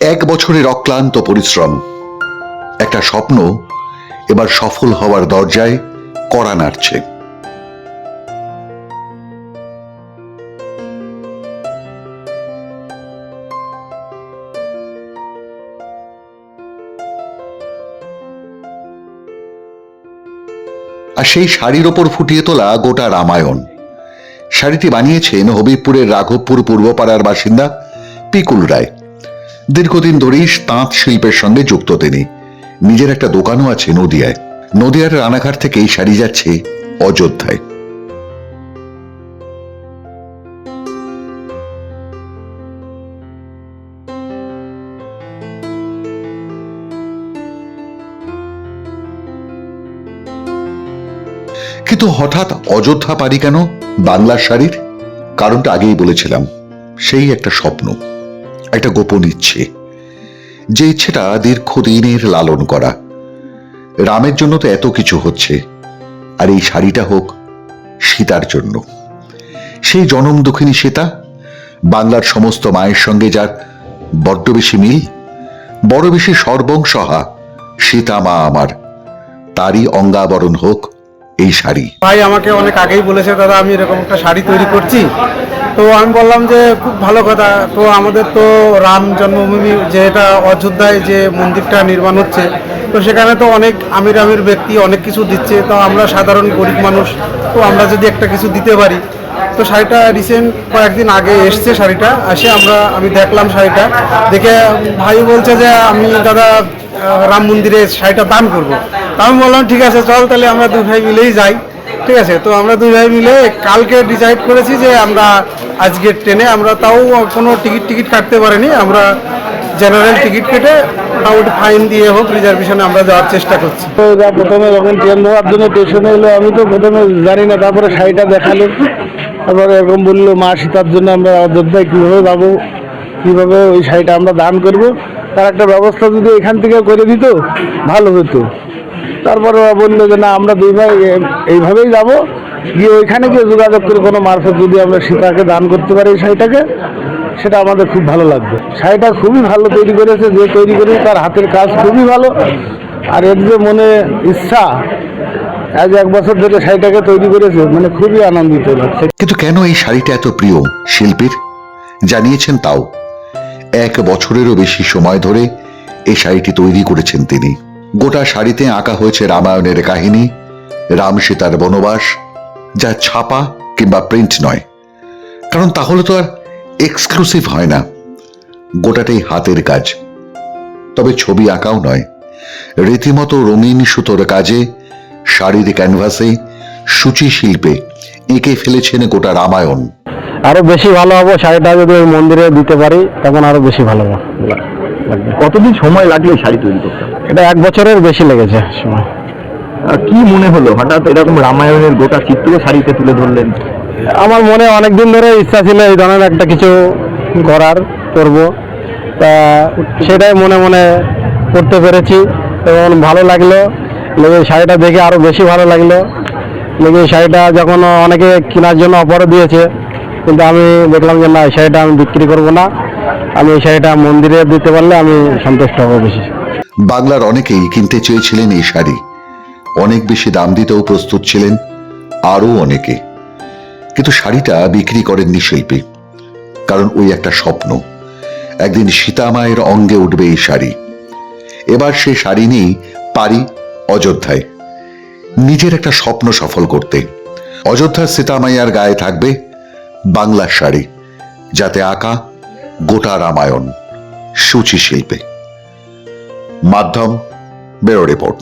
এক বছরের অক্লান্ত পরিশ্রম, একটা স্বপ্ন এবার সফল হওয়ার দরজায় কড়া নাড়ছে। আর সেই শাড়ির ওপর ফুটিয়ে তোলা গোটা রামায়ণ। শাড়িটি বানিয়েছেন হবিবপুরের রাঘবপুর পূর্বপাড়ার বাসিন্দা পিকুল রায়। দীর্ঘদিন ধরেই তাঁত শিল্পের সঙ্গে যুক্ত তিনি। নিজের একটা দোকানও আছে নদিয়ায়। নদিয়ার রানাঘাট থেকে এই শাড়ি যাচ্ছে অযোধ্যায়। কিন্তু হঠাৎ অযোধ্যা পারি কেন বাংলার শাড়ির? কারণটা আগেই বলেছিলাম। সেই একটা স্বপ্ন। একটা গোপন ইচ্ছে। যে ইচ্ছেটা দীর্ঘদিনের লালন করা। রামের জন্য তো এত কিছু হচ্ছে। আর এই শাড়িটা হোক সীতার জন্য। সেই জনম দুঃখিনী সীতা, বাংলার সমস্ত মায়ের সঙ্গে যার বড্ড বেশি মিল, বড় বেশি সর্বংসহা সীতা মা আমার। তারই অঙ্গাবরণ হোক এই শাড়ি। ভাই আমাকে অনেক আগেই বলেছে, দাদা, আমি এরকম একটা শাড়ি তৈরি করছি। তো আমি বললাম যে খুব ভালো কথা। তো আমাদের তো রাম জন্মভূমি যে এটা অযোধ্যায় যে মন্দিরটা নির্মাণ হচ্ছে, তো সেখানে তো অনেক আমির আমির ব্যক্তি অনেক কিছু দিচ্ছে। তো আমরা সাধারণ গরিব মানুষ, তো আমরা যদি একটা কিছু দিতে পারি, তো শাড়িটা রিসেন্ট কয়েকদিন আগে এসছে শাড়িটা, এসে আমরা, আমি দেখলাম শাড়িটা। দেখে ভাই বলছে যে আমি দাদা রাম মন্দিরে শাড়িটা দান করব। তা আমি বললাম, ঠিক আছে, চল তাহলে আমরা দুই ভাই মিলেই যাই। ঠিক আছে, তো আমরা দুই ভাই মিলে কালকে ডিসাইড করেছি যে আমরা আজকের ট্রেনে আমরা তাও কোনো টিকিট টিকিট কাটতে পারিনি। আমরা জেনারেল টিকিট কেটে মোটামুটি ফাইন দিয়ে হোক রিজার্ভেশনে আমরা যাওয়ার চেষ্টা করছি। তো যা প্রথমে যখন ট্রেন ধরার জন্য স্টেশনে এলো, আমি তো প্রথমে জানি না, তারপরে শাড়িটা দেখাল। তারপরে এরকম বলল, মা, সীতার জন্য আমরা অযোধ্যায় কীভাবে যাব? কীভাবে ওই শাড়িটা আমরা দান করব? তার একটা ব্যবস্থা যদি এখান থেকে করে দিত, ভালো হতো। তারপরে বলল যে, না, আমরা দুই ভাই এইভাবেই যাব। গিয়ে ওইখানে গিয়ে যোগাযোগ করে কোনো মারফত যদি আমরা সীতাকে দান করতে পারি শাড়িটাকে, সেটা আমাদের খুব ভালো লাগবে। শাড়িটা খুবই ভালো তৈরি করেছে, যে তৈরি করেছে তার হাতের কাজ খুবই ভালো। আর এর যে মনে ইচ্ছা, আজ এক বছর ধরে শাড়িটাকে তৈরি করেছে মানে খুবই আনন্দিত লাগছে। কিন্তু কেন এই শাড়িটা এত প্রিয় শিল্পীর? জানিয়েছেন তাও। এক বছরেরও বেশি সময় ধরে এই শাড়িটি তৈরি করেছেন তিনি। গোটা শাড়িতে আঁকা হয়েছে রামায়ণের কাহিনী, রাম সীতার বনবাস যা ছাপা কিংবা প্রিন্ট নয়। কারণ তাহলে তো আর এক্সক্লুসিভ হয় না। গোটাটাই হাতের কাজ। তবে ছবি আঁকাও নয়। রীতিমতো রঙিন সুতোর কাজে শাড়ির ক্যানভাসে সূচি শিল্পে এঁকে ফেলেছেন গোটা রামায়ণ। আরও বেশি ভালো হব শাড়িটা যদি ওই মন্দিরে দিতে পারি তখন আরও বেশি ভালো হবে। কতদিন সময় লাগল শাড়ি তৈরি করতে? এটা এক বছরের বেশি লেগেছে সময়। কি মনে হলো? হঠাৎ এরকম রামায়ণের গোটা চিত্র শাড়িতে তুলে ধরলেন। আমার মনে অনেকদিন ধরে ইচ্ছা ছিল এই ধরনের একটা কিছু করার করব। তা সেটাই মনে মনে করতে পেরেছি এবং ভালো লাগল। লেগে শাড়িটা দেখে আরও বেশি ভালো লাগল। লেগে এই শাড়িটা যখন অনেকে কেনার জন্য অফারও দিয়েছে কিন্তু আমি দেখলাম যে না এই শাড়িটা আমি বিক্রি করব না। আমি এই শাড়িটা মন্দিরে দিতে পারলে আমি সন্তুষ্ট হব বেশি। বাংলার অনেকেই কিনতে চেয়েছিলেন এই শাড়ি। অনেক বেশি দাম দিতেও প্রস্তুত ছিলেন আরও অনেকে। কিন্তু শাড়িটা বিক্রি করেননি শিল্পী, কারণ ওই একটা স্বপ্ন। একদিন সীতামায়ের অঙ্গে উঠবে এই শাড়ি। এবার সে শাড়ি নিয়েই পারি অযোধ্যায়। নিজের একটা স্বপ্ন সফল করতে। অযোধ্যার সীতামাইয়ার গায়ে থাকবে বাংলার শাড়ি, যাতে আঁকা গোটা রামায়ণ, সূচি শিল্পে। মাধ্যম বেরো রিপোর্ট।